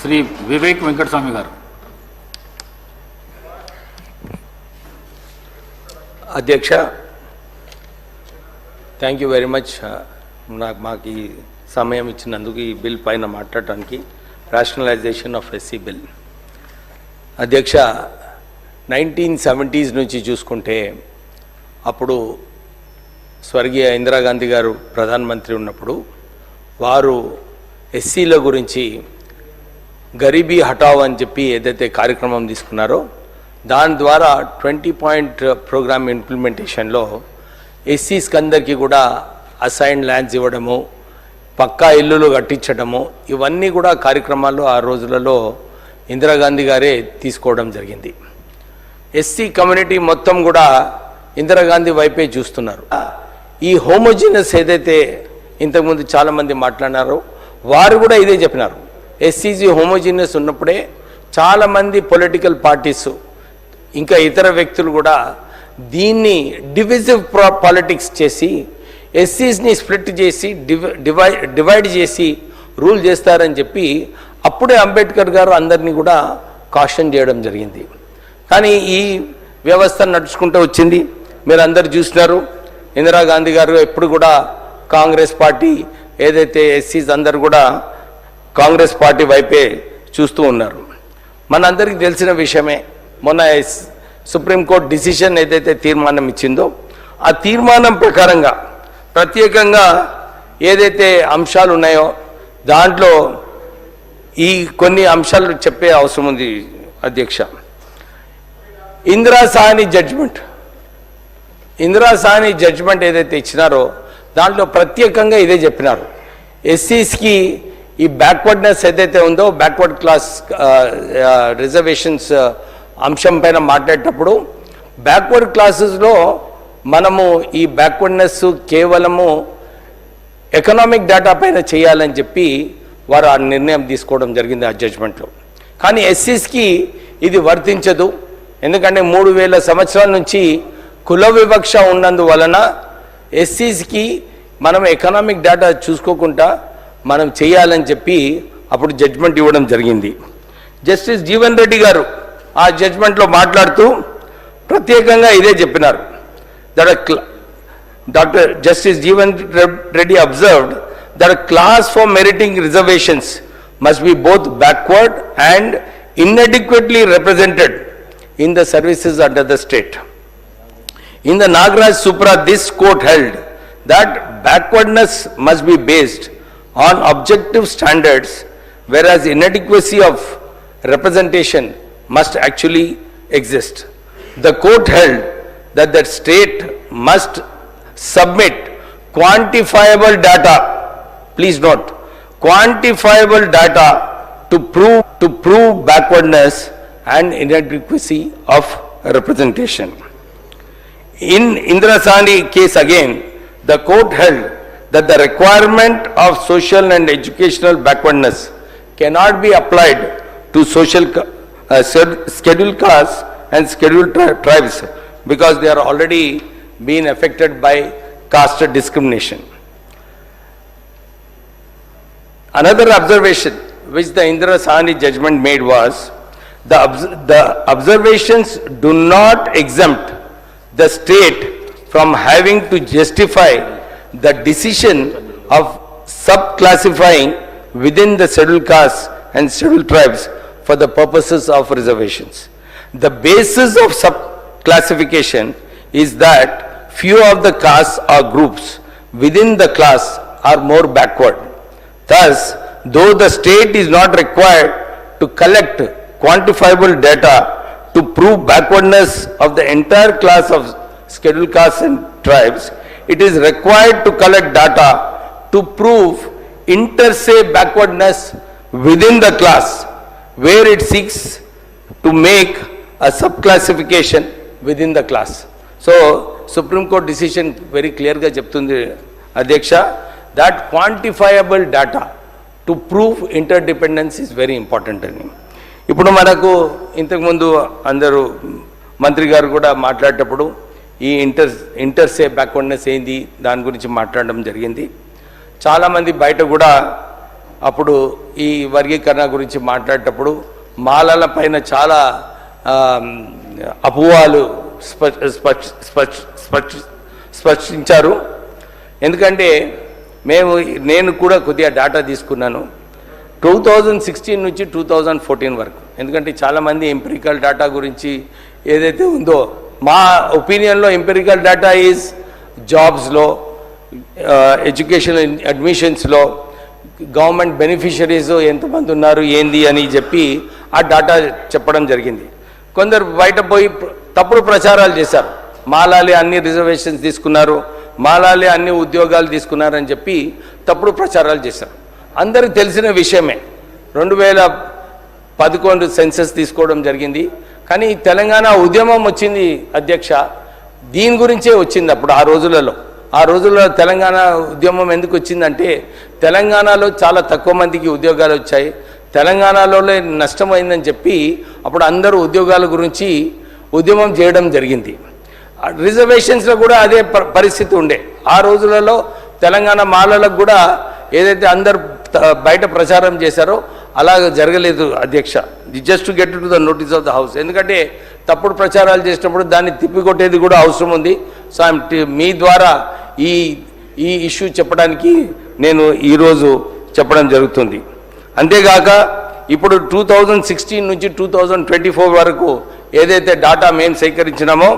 శ్రీ వివేక్ వెంకటస్వామి గారు. అధ్యక్ష thank you very much నాకు మాకు ఈ సమయం ఇచ్చినందుకు ఈ బిల్ పైన మాట్లాడటానికి రేషనలైజేషన్ ఆఫ్ ఎస్సీ బిల్ అధ్యక్ష నైన్టీన్ సెవెంటీస్ నుంచి చూసుకుంటే అప్పుడు స్వర్గీయ ఇందిరాగాంధీ గారు ప్రధానమంత్రి ఉన్నప్పుడు వారు ఎస్సీల గురించి గరీబీ హటావ్ అని చెప్పి ఏదైతే కార్యక్రమం తీసుకున్నారో దాని ద్వారా ట్వంటీ పాయింట్ ప్రోగ్రామ్ ఇంప్లిమెంటేషన్లో ఎస్సీస్కి అందరికీ కూడా అసైన్ ల్యాండ్స్ ఇవ్వడము పక్కా ఇల్లులు కట్టించడము ఇవన్నీ కూడా కార్యక్రమాలు ఆ రోజులలో ఇందిరాగాంధీ గారే తీసుకోవడం జరిగింది. ఎస్సీ కమ్యూనిటీ మొత్తం కూడా ఇందిరాగాంధీ వైపే చూస్తున్నారు. ఈ హోమోజినస్ ఏదైతే ఇంతకుముందు చాలామంది మాట్లాడినారో వారు కూడా ఇదే చెప్పినారు. ఎస్సీజీ హోమోజీనియస్ ఉన్నప్పుడే చాలామంది పొలిటికల్ పార్టీస్ ఇంకా ఇతర వ్యక్తులు కూడా దీన్ని డివిజివ్ పాలిటిక్స్ చేసి ఎస్సీస్ని స్ప్లిట్ చేసి డివై డివైడ్ చేసి రూల్ చేస్తారని చెప్పి అప్పుడే అంబేద్కర్ గారు అందరినీ కూడా కాషన్ చేయడం జరిగింది. కానీ ఈ వ్యవస్థ నడుచుకుంటూ వచ్చింది. మీరు అందరు చూసినారు. ఇందిరాగాంధీ గారు ఎప్పుడు కూడా కాంగ్రెస్ పార్టీ ఏదైతే ఎస్సీస్ అందరు కూడా కాంగ్రెస్ పార్టీ వైపే చూస్తూ ఉన్నారు. మనందరికీ తెలిసిన విషయమే మొన్న సుప్రీంకోర్టు డిసిషన్ ఏదైతే తీర్మానం ఇచ్చిందో ఆ తీర్మానం ప్రకారంగా ప్రత్యేకంగా ఏదైతే అంశాలు ఉన్నాయో దాంట్లో ఈ కొన్ని అంశాలు చెప్పే అవసరం ఉంది అధ్యక్ష. ఇందిరా సాహని జడ్జిమెంట్ ఇందిరా సాహని జడ్జిమెంట్ ఏదైతే ఇచ్చినారో దాంట్లో ప్రత్యేకంగా ఇదే చెప్పినారు. ఎస్సీస్కి ఈ బ్యాక్వర్డ్నెస్ ఏదైతే ఉందో బ్యాక్వర్డ్ క్లాస్ రిజర్వేషన్స్ అంశం పైన మాట్లాడేటప్పుడు బ్యాక్వర్డ్ క్లాసెస్లో మనము ఈ బ్యాక్వర్డ్నెస్ కేవలము ఎకనామిక్ డేటా పైన చేయాలని చెప్పి వారు ఆ నిర్ణయం తీసుకోవడం జరిగింది ఆ జడ్జ్మెంట్లో కానీ ఎస్సీస్కి ఇది వర్తించదు. ఎందుకంటే మూడు వేల సంవత్సరాల నుంచి కుల వివక్ష ఉన్నందువలన ఎస్సీస్కి మనం ఎకనామిక్ డేటా చూసుకోకుండా మనం చేయాలని చెప్పి అప్పుడు జడ్జ్మెంట్ ఇవ్వడం జరిగింది. జస్టిస్ జీవన్ రెడ్డి గారు ఆ జడ్జ్మెంట్లో మాట్లాడుతూ ప్రత్యేకంగా ఇదే చెప్పినారు. That doctor justice Jeevan Reddy observed that class for meriting reservations must be both backward and inadequately represented in the services under the state in the Nagaraj supra this court held that backwardness must be based on objective standards, whereas inadequacy of representation must actually exist. The court held that the state must submit quantifiable data, please note, quantifiable data to prove, to prove backwardness and inadequacy of representation. In Indira Sani case again, the court held that the requirement of social and educational backwardness cannot be applied to social uh, scheduled castes and scheduled tri- tribes because they are already being affected by caste discrimination. Another observation which the Indira Sahani judgment made was the, obs- the observations do not exempt the state from having to justify the decision of sub-classifying within the scheduled castes and scheduled tribes for the purposes of reservations. The basis of sub-classification is that few of the castes or groups within the class are more backward. Thus, though the state is not required to collect quantifiable data to prove backwardness of the entire class of scheduled castes and tribes, it is required to collect data to prove inter se backwardness within the class, where it seeks to make a subclassification within the class. So supreme court decision very క్లియర్గా చెప్తుంది అధ్యక్ష that quantifiable data to prove interdependence is very important అని ఇప్పుడు మనకు ఇంతకుముందు అందరూ మంత్రి గారు కూడా మాట్లాడేటప్పుడు ఈ ఇంటర్ ఇంటర్సే బ్యాక్వర్డ్నెస్ ఏంది? దాని గురించి మాట్లాడడం జరిగింది. చాలామంది బయట కూడా అప్పుడు ఈ వర్గీకరణ గురించి మాట్లాడేటప్పుడు మాలల పైన చాలా ఆ, స్పష్టించారు ఎందుకంటే మేము నేను కూడా కొద్దిగా డేటా తీసుకున్నాను. టూ థౌజండ్ సిక్స్టీన్ నుంచి టూ థౌజండ్ ఫోర్టీన్ వరకు. ఎందుకంటే చాలామంది ఎంపిరికల్ డేటా గురించి ఏదైతే ఉందో మా ఒపీనియన్లో ఎంపెరికల్ డేటా ఈజ్ జాబ్స్లో ఎడ్యుకేషన్ అడ్మిషన్స్లో గవర్నమెంట్ బెనిఫిషరీస్ ఎంతమంది ఉన్నారు ఏంది అని చెప్పి ఆ డేటా చెప్పడం జరిగింది. కొందరు బయట పోయి తప్పుడు ప్రచారాలు చేశారు. మాలాలి అన్ని రిజర్వేషన్స్ తీసుకున్నారు మాలాలి అన్ని ఉద్యోగాలు తీసుకున్నారని చెప్పి తప్పుడు ప్రచారాలు చేశారు. అందరికి తెలిసిన విషయమే. రెండు వేల పదకొండు సెన్సెస్ తీసుకోవడం జరిగింది. కానీ తెలంగాణ ఉద్యమం వచ్చింది అధ్యక్ష. దీని గురించే వచ్చింది అప్పుడు ఆ రోజులలో. ఆ రోజుల్లో తెలంగాణ ఉద్యమం ఎందుకు వచ్చిందంటే తెలంగాణలో చాలా తక్కువ మందికి ఉద్యోగాలు వచ్చాయి. తెలంగాణలోనే నష్టమైందని చెప్పి అప్పుడు అందరూ ఉద్యోగాల గురించి ఉద్యమం చేయడం జరిగింది. రిజర్వేషన్స్లో కూడా అదే ప- పరిస్థితి ఉండే. ఆ రోజులలో తెలంగాణ మాలలకు కూడా ఏదైతే అందరు బయట ప్రచారం చేశారో అలాగ జరగలేదు అధ్యక్ష. Just to get to the notice of the house ఎందుకంటే తప్పుడు ప్రచారాలు చేసినప్పుడు దాన్ని తిప్పికొట్టేది కూడా అవసరం ఉంది. సో ఐమ్ మీ ద్వారా ఈ ఈ ఇష్యూ చెప్పడానికి నేను ఈరోజు చెప్పడం జరుగుతుంది. అంతేగాక ఇప్పుడు టూ థౌజండ్ సిక్స్టీన్ నుంచి టూ థౌజండ్ ట్వంటీ ఫోర్ వరకు ఏదైతే డాటా మేము సేకరించినామో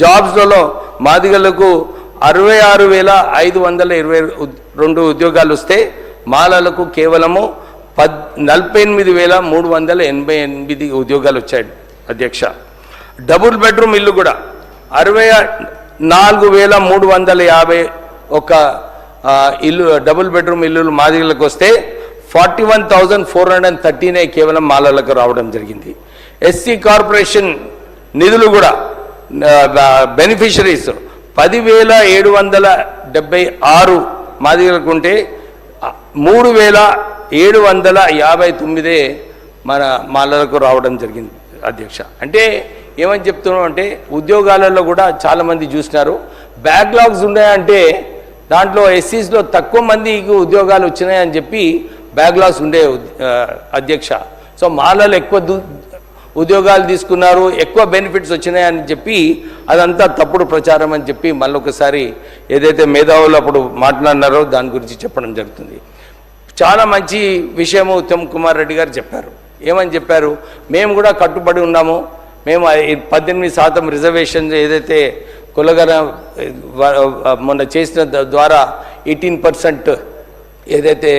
జాబ్స్లలో మాదిగలకు అరవై ఆరు వేల ఐదు వందల ఇరవై రెండు ఉద్యోగాలు వస్తే మాలలకు కేవలము పద్ నలభై ఎనిమిది వేల మూడు వందల ఎనభై ఎనిమిది ఉద్యోగాలు వచ్చాయి అధ్యక్ష. డబుల్ బెడ్రూమ్ ఇల్లు కూడా అరవై నాలుగు వేల మూడు వందల యాభై ఒక ఇల్లు డబుల్ బెడ్రూమ్ ఇల్లులు మాదిగలకు వస్తే forty one thousand four hundred and థర్టీనే కేవలం మాలలకు రావడం జరిగింది. ఎస్సీ కార్పొరేషన్ నిధులు కూడా బెనిఫిషరీస్ పదివేల ఏడు వందల డెబ్బై ఆరు మాదిగలకు ఉంటే మూడు వేల ఏడు వందల యాభై తొమ్మిదే మన మాలలకు రావడం జరిగింది అధ్యక్ష. అంటే ఏమని చెప్తున్నాం అంటే ఉద్యోగాలలో కూడా చాలామంది చూసినారు. బ్యాక్లాగ్స్ ఉన్నాయంటే దాంట్లో ఎస్సీస్లో తక్కువ మందికి ఉద్యోగాలు వచ్చినాయని చెప్పి బ్యాక్లాగ్స్ ఉండే అధ్యక్ష. సో మాలలు ఎక్కువ ఉద్యోగాలు తీసుకున్నారు ఎక్కువ బెనిఫిట్స్ వచ్చినాయని చెప్పి అదంతా తప్పుడు ప్రచారం అని చెప్పి మళ్ళొకసారి ఏదైతే మేధావులు అప్పుడు మాట్లాడినారో దాని గురించి చెప్పడం జరుగుతుంది. చాలా మంచి విషయము ఉత్తమ్ కుమార్ రెడ్డి గారు చెప్పారు. ఏమని చెప్పారు? మేము కూడా కట్టుబడి ఉన్నాము. మేము పద్దెనిమిది శాతం రిజర్వేషన్ ఏదైతే కులగన మొన్న చేసిన ద్వారా ఎయిటీన్ పర్సెంట్ ఏదైతే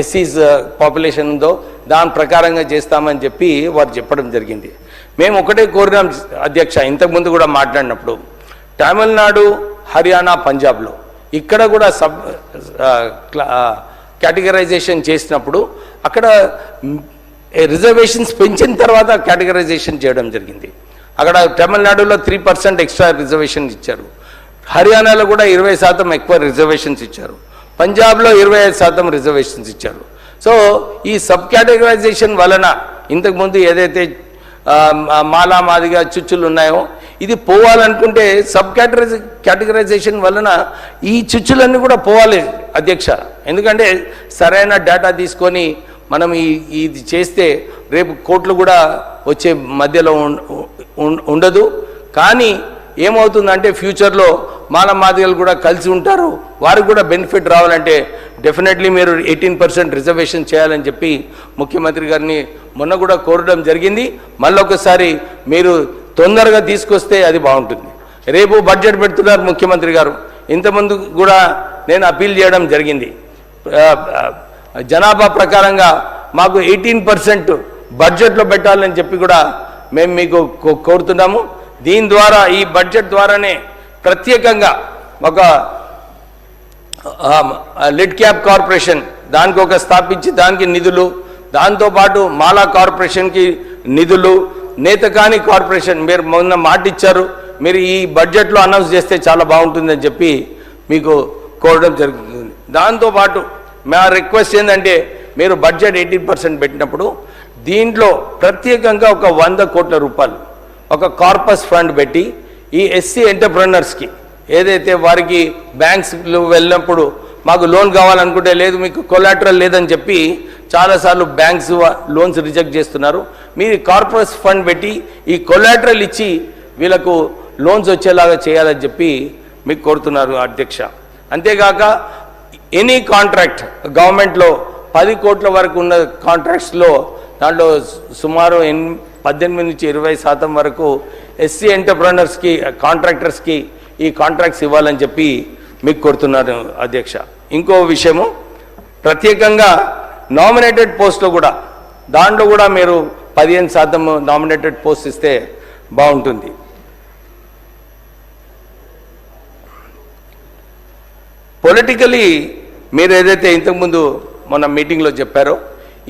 ఎస్సీస్ పాపులేషన్ ఉందో దాని ప్రకారంగా చేస్తామని చెప్పి వారు చెప్పడం జరిగింది. మేము ఒకటే కోరినాం అధ్యక్ష ఇంతకుముందు కూడా మాట్లాడినప్పుడు. తమిళనాడు హర్యానా పంజాబ్లో. ఇక్కడ కూడా సబ్ కేటగరైజేషన్ చేసినప్పుడు అక్కడ రిజర్వేషన్స్ పెంచిన తర్వాత కేటగరైజేషన్ చేయడం జరిగింది. అక్కడ తమిళనాడులో త్రీ పర్సెంట్ ఎక్స్ట్రా రిజర్వేషన్ ఇచ్చారు. హర్యానాలో కూడా ఇరవై శాతం ఎక్కువ రిజర్వేషన్స్ ఇచ్చారు. పంజాబ్లో ఇరవై ఐదు శాతం రిజర్వేషన్స్ ఇచ్చారు. సో ఈ సబ్ కేటగరైజేషన్ వలన ఇంతకుముందు ఏదైతే మా- మాలా మాదిగా చుచ్చులు ఉన్నాయో ఇది పోవాలనుకుంటే సబ్ కేటగరైజ్ కేటగరైజేషన్ వలన ఈ చుచ్చులన్నీ కూడా పోవాలి అధ్యక్ష. ఎందుకంటే సరైన డేటా తీసుకొని మనం ఈ ఇది చేస్తే రేపు కోట్లు కూడా వచ్చే మధ్యలో ఉండదు. కానీ ఏమవుతుందంటే ఫ్యూచర్లో మాన మాదిగలు కూడా కలిసి ఉంటారు. వారికి కూడా బెనిఫిట్ రావాలంటే డెఫినెట్లీ మీరు ఎయిటీన్ పర్సెంట్ రిజర్వేషన్ చేయాలని చెప్పి ముఖ్యమంత్రి గారిని మొన్న కూడా కోరడం జరిగింది. మళ్ళొకసారి మీరు తొందరగా తీసుకొస్తే అది బాగుంటుంది. రేపు బడ్జెట్ పెడుతున్నారు ముఖ్యమంత్రి గారు. ఇంతకుముందు కూడా నేను అప్పీల్ చేయడం జరిగింది. జనాభా ప్రకారంగా మాకు ఎయిటీన్ పర్సెంట్ బడ్జెట్లో పెట్టాలని చెప్పి కూడా మేము మీకు కో- కోరుతున్నాము. దీని ద్వారా ఈ బడ్జెట్ ద్వారానే ప్రత్యేకంగా ఒక లిడ్ క్యాప్ కార్పొరేషన్ దానికి ఒక స్థాపించి దానికి నిధులు దాంతోపాటు మాలా కార్పొరేషన్కి నిధులు నేతకాని కార్పొరేషన్ మీరు మొన్న మాట ఇచ్చారు. మీరు ఈ బడ్జెట్లో అనౌన్స్ చేస్తే చాలా బాగుంటుందని చెప్పి మీకు కోరడం జరుగుతుంది. దాంతోపాటు మా రిక్వెస్ట్ ఏంటంటే మీరు బడ్జెట్ ఎయిటీన్ పర్సెంట్ పెట్టినప్పుడు దీంట్లో ప్రత్యేకంగా ఒక వంద కోట్ల రూపాయలు ఒక కార్పస్ ఫండ్ పెట్టి ఈ ఎస్సీ ఎంటర్ప్రినర్స్కి ఏదైతే వారికి బ్యాంక్స్లో వెళ్ళినప్పుడు మాకు లోన్ కావాలనుకుంటే లేదు మీకు కొలాటరల్ లేదని చెప్పి చాలాసార్లు బ్యాంక్స్ లోన్స్ రిజెక్ట్ చేస్తున్నారు. మీరు కార్పొరేస్ ఫండ్ పెట్టి ఈ కొలాటరల్ ఇచ్చి వీళ్ళకు లోన్స్ వచ్చేలాగా చేయాలని చెప్పి మీకు కోరుతున్నారు అధ్యక్ష. అంతేగాక ఎనీ కాంట్రాక్ట్ గవర్నమెంట్లో పది కోట్ల వరకు ఉన్న కాంట్రాక్ట్స్లో దాంట్లో సుమారు ఎన్ పద్దెనిమిది నుంచి ఇరవై శాతం వరకు ఎస్సీ ఎంటర్ప్రినర్స్కి కాంట్రాక్టర్స్కి ఈ కాంట్రాక్ట్స్ ఇవ్వాలని చెప్పి మీకు కోరుతున్నారు అధ్యక్ష. ఇంకో విషయము ప్రత్యేకంగా నామినేటెడ్ పోస్ట్లో కూడా దాంట్లో కూడా మీరు పదిహేను శాతం నామినేటెడ్ పోస్ట్ ఇస్తే బాగుంటుంది. పొలిటికలీ మీరు ఏదైతే ఇంతకుముందు మొన్న మీటింగ్లో చెప్పారో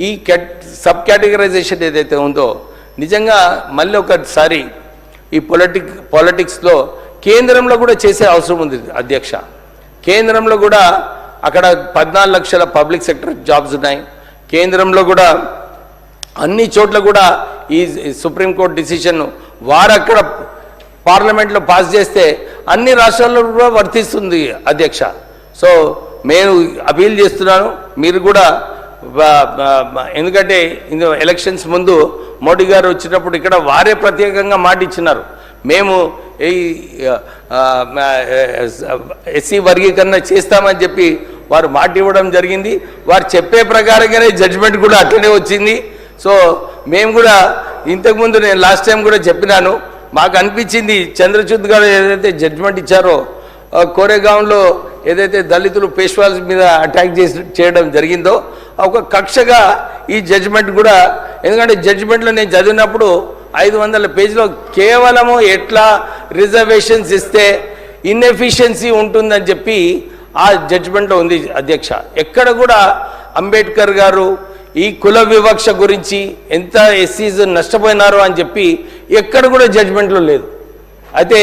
ఈ కెట్ సబ్ కేటగరైజేషన్ ఏదైతే ఉందో నిజంగా మళ్ళీ ఒకసారి ఈ పొలిటిక్ పాలిటిక్స్లో కేంద్రంలో కూడా చేసే అవసరం ఉంది అధ్యక్ష. కేంద్రంలో కూడా అక్కడ పద్నాలుగు లక్షల పబ్లిక్ సెక్టర్ జాబ్స్ ఉన్నాయి. కేంద్రంలో కూడా అన్ని చోట్ల కూడా ఈ సుప్రీంకోర్టు డిసిషన్ వారు అక్కడ పార్లమెంట్లో పాస్ చేస్తే అన్ని రాష్ట్రాల్లో కూడా వర్తిస్తుంది అధ్యక్ష. సో నేను అపీల్ చేస్తున్నాను మీరు కూడా ఎందుకంటే ఎలక్షన్స్ ముందు మోడీ గారు వచ్చినప్పుడు ఇక్కడ వారే ప్రత్యేకంగా మాట ఇచ్చినారు. మేము ఈ ఎస్సీ వర్గీకరణ చేస్తామని చెప్పి వారు మాట ఇవ్వడం జరిగింది. వారు చెప్పే ప్రకారంగానే జడ్జిమెంట్ కూడా అట్లనే వచ్చింది. సో మేము కూడా ఇంతకుముందు నేను లాస్ట్ టైం కూడా చెప్పినాను. మాకు అనిపించింది చంద్రచూద్ గారు ఏదైతే జడ్జిమెంట్ ఇచ్చారో కోరేగాంలో ఏదైతే దళితులు పేష్వాల మీద అటాక్ చేసి చేయడం జరిగిందో ఒక కక్షగా ఈ జడ్జిమెంట్ కూడా ఎందుకంటే జడ్జిమెంట్లో నేను చదివినప్పుడు ఐదు వందల పేజీలో కేవలము ఎట్లా రిజర్వేషన్స్ ఇస్తే ఇన్ఎఫిషియన్సీ ఉంటుందని చెప్పి ఆ జడ్జిమెంట్లో ఉంది అధ్యక్ష. ఎక్కడ కూడా అంబేద్కర్ గారు ఈ కుల వివక్ష గురించి ఎంత ఎస్సీస్ నష్టపోయినారో అని చెప్పి ఎక్కడ కూడా జడ్జిమెంట్లో లేదు. అయితే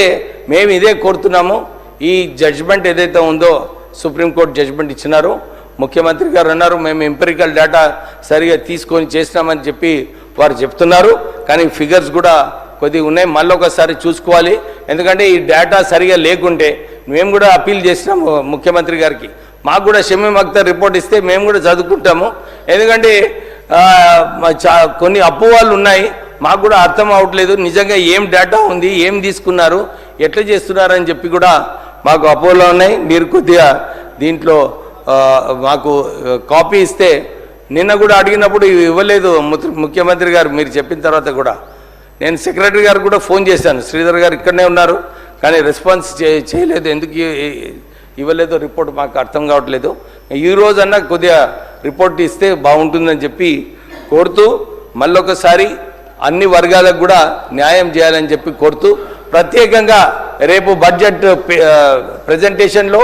మేము ఇదే కోరుతున్నాము. ఈ జడ్జ్మెంట్ ఏదైతే ఉందో సుప్రీంకోర్టు జడ్జ్మెంట్ ఇచ్చినారో ముఖ్యమంత్రి గారు అన్నారు మేము ఎంపెరికల్ డేటా సరిగా తీసుకొని చేసినామని చెప్పి వారు చెప్తున్నారు. కానీ ఫిగర్స్ కూడా కొద్దిగా ఉన్నాయి. మళ్ళీ ఒకసారి చూసుకోవాలి. ఎందుకంటే ఈ డేటా సరిగా లేకుంటే మేము కూడా అప్పీల్ చేసినాము ముఖ్యమంత్రి గారికి. మాకు కూడా షమీం అఖ్తర్ రిపోర్ట్ ఇస్తే మేము కూడా చదువుకుంటాము. ఎందుకంటే మా చా- కొన్ని అప్పువాళ్ళు ఉన్నాయి. మాకు కూడా అర్థం అవ్వట్లేదు నిజంగా ఏం డేటా ఉంది? ఏం తీసుకున్నారు? ఎట్లా చేస్తున్నారని చెప్పి కూడా మాకు అపోలో ఉన్నాయి. మీరు కొద్దిగా దీంట్లో మాకు కాపీ ఇస్తే నిన్న కూడా అడిగినప్పుడు ఇవి ఇవ్వలేదు ముఖ్యమంత్రి గారు మీరు చెప్పిన తర్వాత కూడా. నేను సెక్రటరీ గారు కూడా ఫోన్ చేశాను. శ్రీధర్ గారు ఇక్కడనే ఉన్నారు కానీ రెస్పాన్స్ చేయలేదు. ఎందుకు ఇవ్వలేదు ఇవ్వలేదో రిపోర్ట్ మాకు అర్థం కావట్లేదు. ఈ రోజన్నా కొద్దిగా రిపోర్ట్ ఇస్తే బాగుంటుందని చెప్పి కోరుతూ మళ్ళొకసారి అన్ని వర్గాలకు కూడా న్యాయం చేయాలని చెప్పి కోరుతూ ప్రత్యేకంగా రేపు బడ్జెట్ ప్రజెంటేషన్లో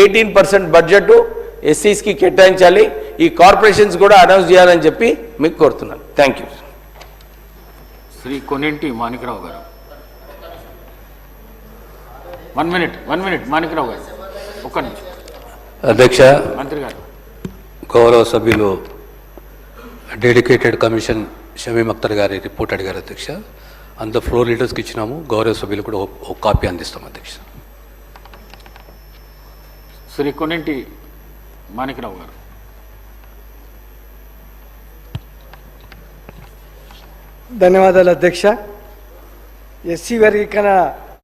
ఎయిటీన్ పర్సెంట్ బడ్జెట్ ఎస్సీస్కి కేటాయించాలి. ఈ కార్పొరేషన్స్ కూడా అనౌన్స్ చేయాలని చెప్పి మీకు కోరుతున్నాను. థ్యాంక్ యూ శ్రీ కొనింటి మాణికరావు గారు. One minute one minute Manikrao గారు. ఒక్క నిమిషం. అధ్యక్ష మంత్రి గారు. గౌరవ సభ్యులు డెడికేటెడ్ కమిషన్ షమీం అఖ్తర్ గారి రిపోర్ట్ అడిగారు అధ్యక్ష. అంత ఫ్లోర్ లీడర్స్కి ఇచ్చినాము. గౌరవ సభ్యులు కూడా ఒక- కాపీ అందిస్తాం అధ్యక్ష. శ్రీ కొనింటి మాణికరావు గారు. ధన్యవాదాలు అధ్యక్ష. ఎస్సీ వర్గీకరణ